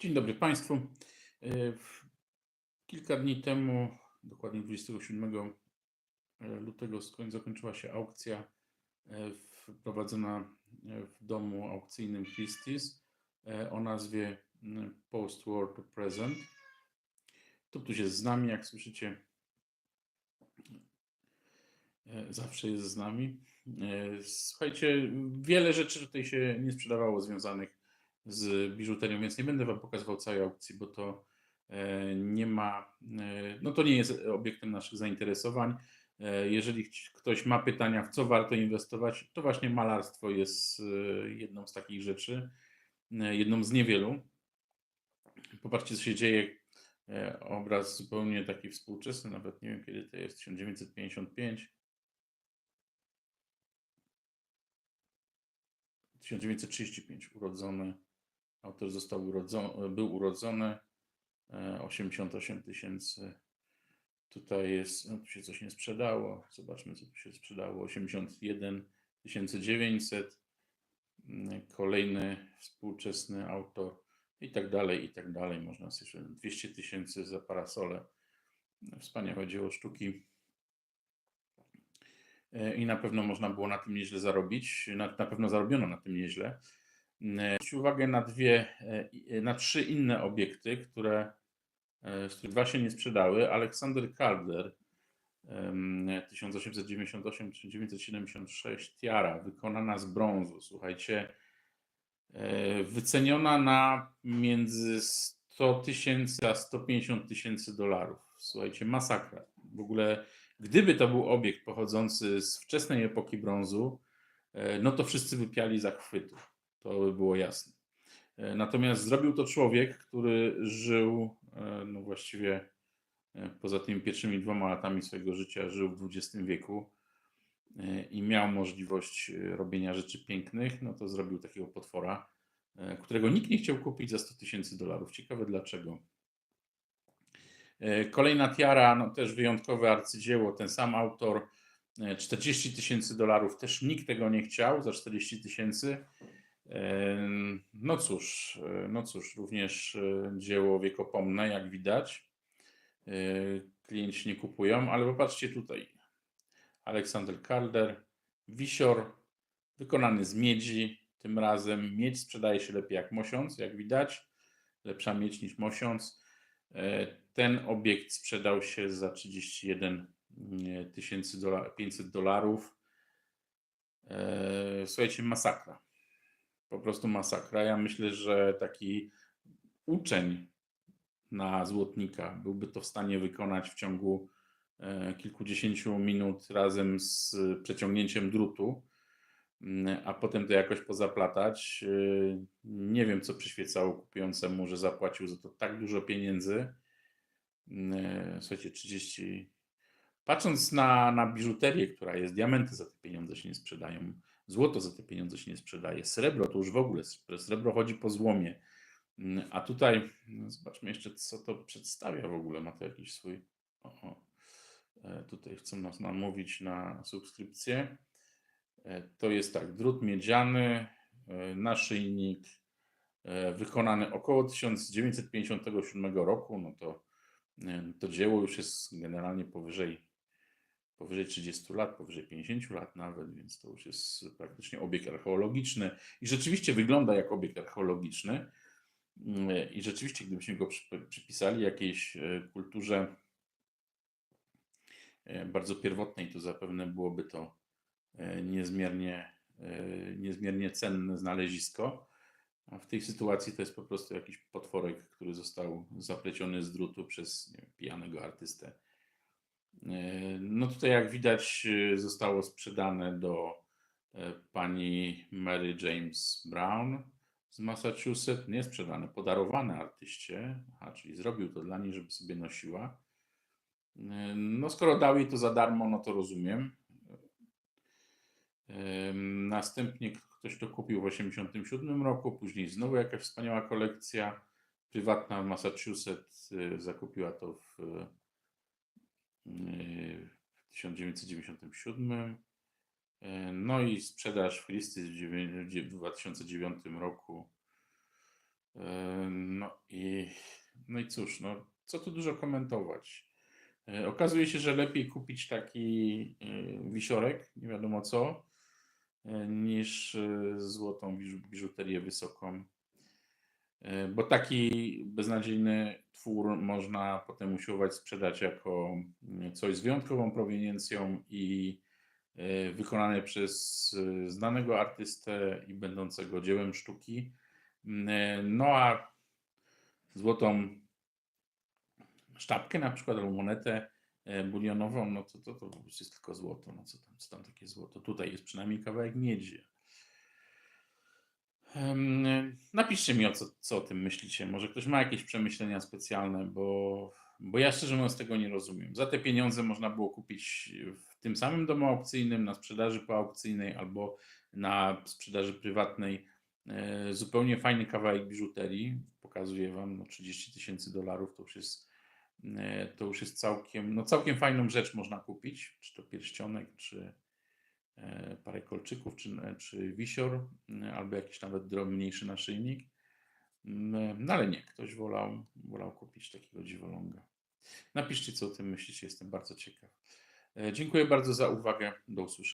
Dzień dobry Państwu. E, Kilka dni temu, dokładnie 27 lutego, skoń- zakończyła się aukcja e, wprowadzona e, w domu aukcyjnym Christie's e, o nazwie Post War to Present. Tuptuś jest z nami, jak słyszycie. E, Zawsze jest z nami. E, Słuchajcie, wiele rzeczy tutaj się nie sprzedawało związanych z biżuterią, więc nie będę Wam pokazywał całej aukcji, bo to e, nie ma, e, no to nie jest obiektem naszych zainteresowań. E, Jeżeli ktoś ma pytania, w co warto inwestować, to właśnie malarstwo jest jedną z takich rzeczy, jedną z niewielu. Popatrzcie, co się dzieje. Obraz zupełnie taki współczesny, nawet nie wiem kiedy to jest, 1955. 1935 urodzony. Autor został urodzony, był urodzony. e, 88 tysięcy. Tutaj jest, no tu się coś nie sprzedało. Zobaczmy, co tu się sprzedało. 81 900. Mm, Kolejny współczesny autor i tak dalej, i tak dalej. Można sobie jeszcze 200 tysięcy za parasole. Wspaniałe dzieło sztuki. E, I na pewno można było na tym nieźle zarobić. Na, na pewno zarobiono na tym nieźle. E, Zwróćcie uwagę na dwie, e, i- na trzy inne obiekty, które, e, z których dwa się nie sprzedały. Aleksander Calder, em, 1898-1976, tiara wykonana z brązu. Słuchajcie, e, wyceniona na między 100 tysięcy a 150 tysięcy dolarów. Słuchajcie, masakra. W ogóle, gdyby to był obiekt pochodzący z wczesnej epoki brązu, e, no to wszyscy by piali zachwytu. To by było jasne. E, Natomiast zrobił to człowiek, który żył, e, no właściwie e, poza tymi pierwszymi dwoma latami swojego życia, żył w XX wieku i miał możliwość robienia rzeczy pięknych, no to zrobił takiego potwora, którego nikt nie chciał kupić za 100 tysięcy dolarów. Ciekawe dlaczego. Kolejna tiara, no też wyjątkowe arcydzieło, ten sam autor, e, 40 tysięcy dolarów, też nikt tego nie chciał za 40 tysięcy. E, No cóż, e, no cóż, również e, dzieło wiekopomne, jak widać. E, Klienci nie kupują, ale popatrzcie tutaj. Aleksander Calder, wisior wykonany z miedzi. Tym razem miedź sprzedaje się lepiej jak mosiąc, jak widać. Lepsza miedź niż mosiąc. Ten obiekt sprzedał się za 31 tysięcy dola- 500 dolarów. Słuchajcie, masakra. Po prostu masakra. Ja myślę, że taki uczeń na złotnika byłby to w stanie wykonać w ciągu e, kilkudziesięciu minut razem z przeciągnięciem drutu, Mm, a potem to jakoś pozaplatać. E, Nie wiem, co przyświecało kupującemu, że zapłacił za to tak dużo pieniędzy. Mm, e, Słuchajcie, 30. Patrząc na, na biżuterię, która jest, diamenty za te pieniądze się nie sprzedają, złoto za te pieniądze się nie sprzedaje, srebro to już w ogóle, srebro chodzi po złomie. Mm, A tutaj, no zobaczmy jeszcze, co to przedstawia w ogóle. Ma to jakiś swój. E, Tutaj chcą nas namówić na subskrypcję. E, To jest tak, drut miedziany, e, naszyjnik, wykonany około 1957 roku. No to, to dzieło już jest generalnie powyżej, powyżej 30 lat, powyżej 50 lat nawet, więc to już jest praktycznie obiekt archeologiczny. I rzeczywiście wygląda jak obiekt archeologiczny. Mm, I rzeczywiście, gdybyśmy go przyp- przypisali jakiejś e, kulturze e, bardzo pierwotnej, to zapewne byłoby to e, niezmiernie, niezmiernie cenne znalezisko. A w tej sytuacji to jest po prostu jakiś potworek, który został zapleciony z drutu przez wiem, pijanego artystę. E, No tutaj, jak widać, e, zostało sprzedane do e, pani Mary James Brown z Massachusetts. Nie sprzedane, podarowane artyście, Aha, czyli zrobił to dla niej, żeby sobie nosiła. No skoro dał jej to za darmo, no to rozumiem. Em, Następnie ktoś to kupił w 1987 roku, później znowu jakaś wspaniała kolekcja prywatna w Massachusetts zakupiła to w, w 1997. E, No i sprzedaż Christie's w dziewię- w dzie- w 2009 roku. No, i, no i cóż, no, co tu dużo komentować. E, Okazuje się, że lepiej kupić taki e, wisiorek, nie wiadomo co, e, niż złotą biżu- biżuterię wysoką. E, Bo taki beznadziejny twór można potem usiłować sprzedać jako mm, coś z wyjątkową proweniencją i e, wykonane przez e, znanego artystę i będącego dziełem sztuki. Mm, No a złotą sztabkę na przykład albo monetę bulionową, no to, to, to jest tylko złoto. No co tam, co tam takie złoto? Tutaj jest przynajmniej kawałek miedzi. Napiszcie mi, o co, co o tym myślicie. Może ktoś ma jakieś przemyślenia specjalne, bo, bo ja szczerze mówiąc tego nie rozumiem. Za te pieniądze można było kupić w tym samym domu aukcyjnym, na sprzedaży poaukcyjnej albo na sprzedaży prywatnej e, zupełnie fajny kawałek biżuterii. Pokazuję Wam, no 30 tysięcy dolarów to już jest e, to już jest całkiem, no całkiem fajną rzecz można kupić, czy to pierścionek, czy parę kolczyków, czy, czy wisior, m, albo jakiś nawet drobniejszy naszyjnik. Mm, No ale nie, ktoś wolał, wolał kupić takiego dziwoląga. Napiszcie, co o tym myślicie, jestem bardzo ciekaw. E, Dziękuję bardzo za uwagę, do usłyszenia.